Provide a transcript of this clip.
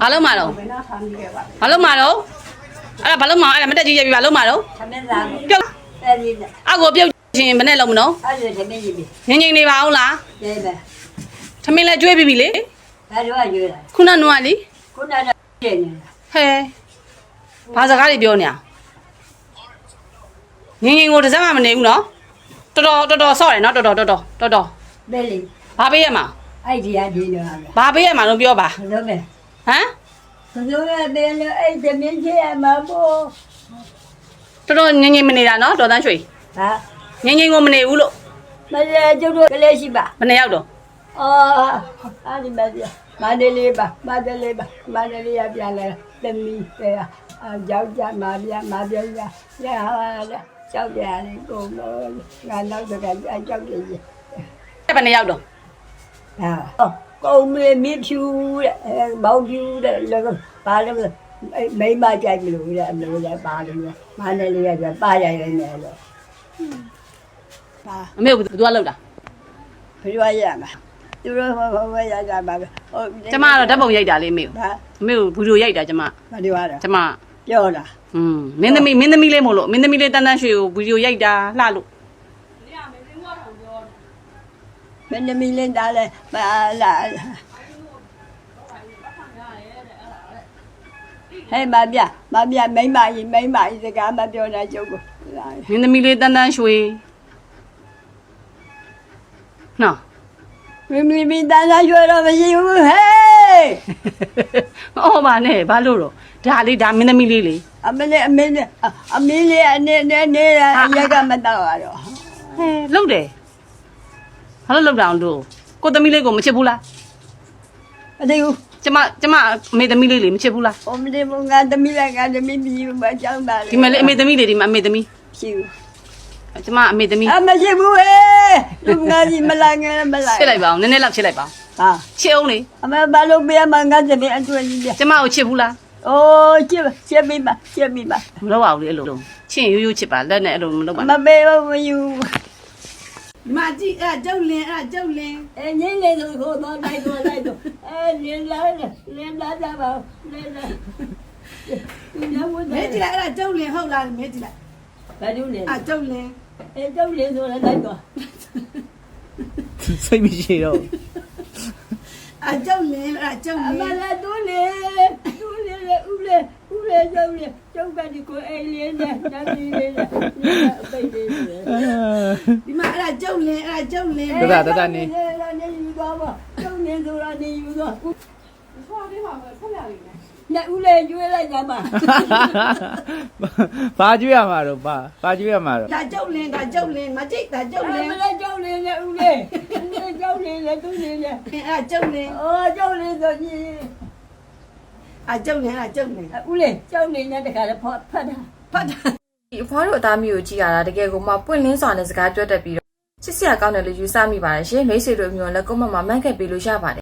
ဘာလို့မှာတော့ဘယ်နာဖမ်းခဲ့ပါလဲဘာလို့မှာတော့အဲ့ဒါဘာလို့မှာအဲ့ဒါမတက်ကြီးရပြီဘာလို့မှာတော့ခမင်းသားပြုတ်အဲ့ဒီနဲ့အကိုပြုတ်ရှင်ဘယ်နဲ့လုံးမနော်အဲ့ဒီခမင်းကြီးပြီငင်းငင်းနေပါအောင်လားရဲပဲထမင်းလဲကျွေးပြီပြီလေဒါတော့ရွေးလာခုနကနွားလေခုနကကျင်းနေတာဟဲဘာစကားတွေပြောနေတာငင်းငင်းကိုတစ်စက်မှမနေဘူးနော်တော်တော်တော်တော်ဆော့တယ်နော်တော်တော်တော်တော်တော်တော်ဘယ်လေဘာပေးရမှာအဲ့ဒီအဒီတော့ပဲဘာပေးရမှာလို့ပြောပါဘလို့ပဲ ဟမ်ဘလို့ပဲဘယ်လိုအဲ့ဒီမင်းကြီးအမဘောတော်တော်ငင်းငင်းမနေတာနော်တော်တန်းရွှေဟာငင်းငင်းကိုမနေဘူးလို့မလဲကျုပ်တို့ကလေးရှိပါဘယ်နှစ်ယောက်တော့အော်အဲ့ဒီမကြီးမန္တလေးပါမန္တလေးပါမန္တလေးရပြန်လဲသမီးတဲ့အာယောက်ျားမပြမပြောရရဟာလေကြောက်ကြရတယ်ကိုမောငါနောက်တကအကြောက်ကြည့်ဘယ်နှစ်ယောက်တော့ဟာ ကုံမေမြဖြူတဲ့အဲမောင်ဖြူတဲ့လည်းပါလို့အဲမိမကြိုက်မလို့တဲ့အမျိုးလည်းပါလို့မန္တလေးကပါရရနေလို့ပါအမေကဘယ်သူကလောက်တာဘယ်လိုရမှာသူတို့ဟောဟောရကြပါပဲဟိုကျမကတော့ဓာတ်ပုံရိုက်တာလေးအမေကိုဟာအမေကိုဗီဒီယိုရိုက်တာကျမမဒီဝါတော့ကျမပြောတာอืมမင်းသမီးမင်းသမီးလေးမို့လို့မင်းသမီးလေးတန်းတန်းရွှေကိုဗီဒီယိုရိုက်တာလှလို့ မင်းသမီးလေးတားလဲပါလာဟဲ့မပြမပြမိမကြီးမိမကြီးစကားမပြောနဲ့ကျုပ်ကိုမင်းသမီးလေးတန်းတန်းရွှေနော်မင်းမီမီတန်းစားရွှေတော့မရှိဘူးဟေးအော်ပါနဲ့ဘာလို့တော့ဒါလေးဒါမင်းသမီးလေးလေအမလေးအမင်းအမင်းလေးအနေနဲ့နေရရကမတော့ရတော့ဟဲလှုပ်တယ် ဘာလို့လှုပ်တာအောင်တို့ကိုသမီးလေးကိုမချစ်ဘူးလားအတေဘူးကျမကျမအမေသမီးလေးလေမချစ်ဘူးလားအမလေးမငါသမီးလည်းငါသမီးပြီးမကြောက်တာလေဒီမဲ့လေအမေသမီးလေးဒီမှာအမေသမီးရှိဘူးကျမအမေသမီးအမရှိဘူးဟေးလူငါကြီးမလာငယ်မလာချစ်လိုက်ပါအောင်နည်းနည်းလောက်ချစ်လိုက်ပါအောင်ဟာချစ်အောင်လေအမဘာလို့ပြမငါသမီးအတွင်းကြီးပြကျမကိုချစ်ဘူးလားအိုးချစ်ချစ်ပြီးပါချစ်ပြီးပါမလုပ်ပါဘူးလေအဲ့လိုချစ်ရင်ရိုးရိုးချစ်ပါလက်နဲ့အဲ့လိုမလုပ်ပါမနဲ့ပေးဘူးမယူ ဒီမှာကြည့်အဲ့ဒါကျုပ်လင်းအဲ့ဒါကျုပ်လင်းအဲညင်းလေဆိုခေါ်တော့လိုက်တော့လိုက်တော့အဲလင်းလာလင်းလာကြပါလင်းလာညဝတ်မဲကြည့်လိုက်အဲ့ဒါကျုပ်လင်းဟုတ်လားမဲကြည့်လိုက်ဘာလို့လဲအဲ့ဒါကျုပ်လင်းအဲတော့လင်းဆိုလိုက်တော့စိတ်မရှိတော့ဘူးအဲ့ဒါကျုပ်လင်းအဲ့ဒါကျုပ်လအင်းမလာတို့လေတို့လေဦး လေဦးလေကျောင်းလေကျောင်းကဒီကိုအဲလင်းနဲ့နမီးလေးနဲ့ပိတ်လေးနဲ့ဒီမှာအဲ့ဒါကျုပ်လင်းအဲ့ဒါကျုပ်လင်းတတတတနေနေယူတော့ပါကျောင်းနေဆိုတာနေယူတော့ဆွာလေးပါပဲဖက်လာလိမ့်မယ်ညဦးလေကျွေးလိုက်ကြပါဘာကြွေးရမှာတော့ဘာဘာကြွေးရမှာတော့ဒါကျုပ်လင်းဒါကျုပ်လင်းမကြည့်ဒါကျုပ်လင်းမလေးကျောင်းလေးနဲ့ဦးလေးကျောင်းလေးနဲ့သူလေးနဲ့အဲ့ဒါကျုပ်လင်းအော်ကျောင်းလေးဆိုကြီး အဲ့ဒါကျုပ်လင်းအဲ့ဒါကျုပ်လင်းဦးလေးကျောင်းလေးနဲ့တခါလည်းဖတ်ဖတ်တာဖတ်တာဒီအဖွားတို့အသားမျိုးကိုကြည့်ရတာတကယ်ကိုမှပွင့်လင်းစွာနဲ့စကားပြောတတ်ပြီးတော့ချစ်စရာကောင်းတယ်လို့ယူဆမိပါတယ်ရှင်မိတ်ဆွေတို့အမျိုးလည်းကွန်မန့်မှာမှန်ခဲ့ပေးလို့ရပါတယ်